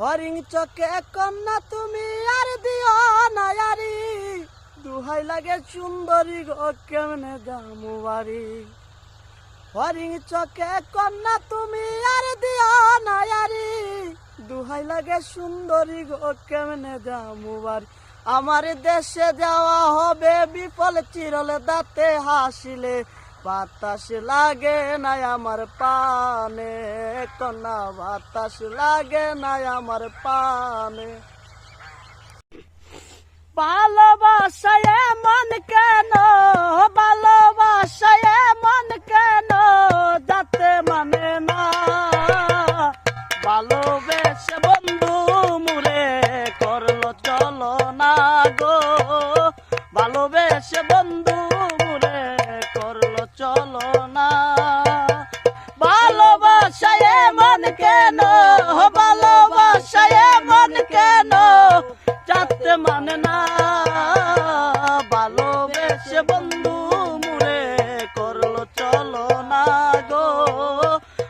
হরিং চকে কন্যা তুমি, আর দিও না আরি দুহাই লাগে সুন্দরী গো কেমনে দামু হরিং চকে কন্যা তুমি, আর দিও না আরি দুহাই লাগে সুন্দরী গো কেমনে দামু আমার দেশে যাওয়া হবে বিফল, চিরলে দাঁতে হাসিলে। বাতাস লাগে না আমার পানে, কন্যা বাতাস লাগে না আমার পানে। ভালোবাসায় মন কেন, ভালোবাসায় মন কেন, যাতে মানে না। ভালোবেসে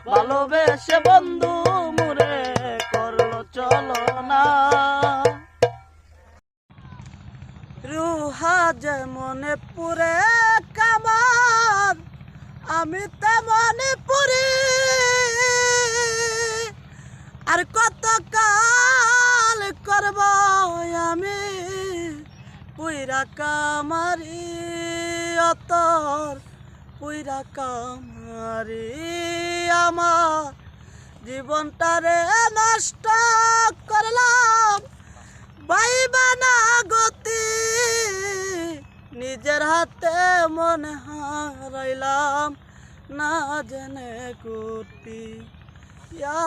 ভালোবেসে বন্ধু মুরে করল, চলো না। রুহা যেমনে পুরে কামান আমি তেমনি পুরি। আর কত কাল করব আমি পুইরা কামারি, অতর পুইরা কামারি। আমার জীবনটারে নষ্ট করলাম। বাইবানা গতি নিজের হাতে মনে হারাইলাম না জেনে কুটি। ইয়া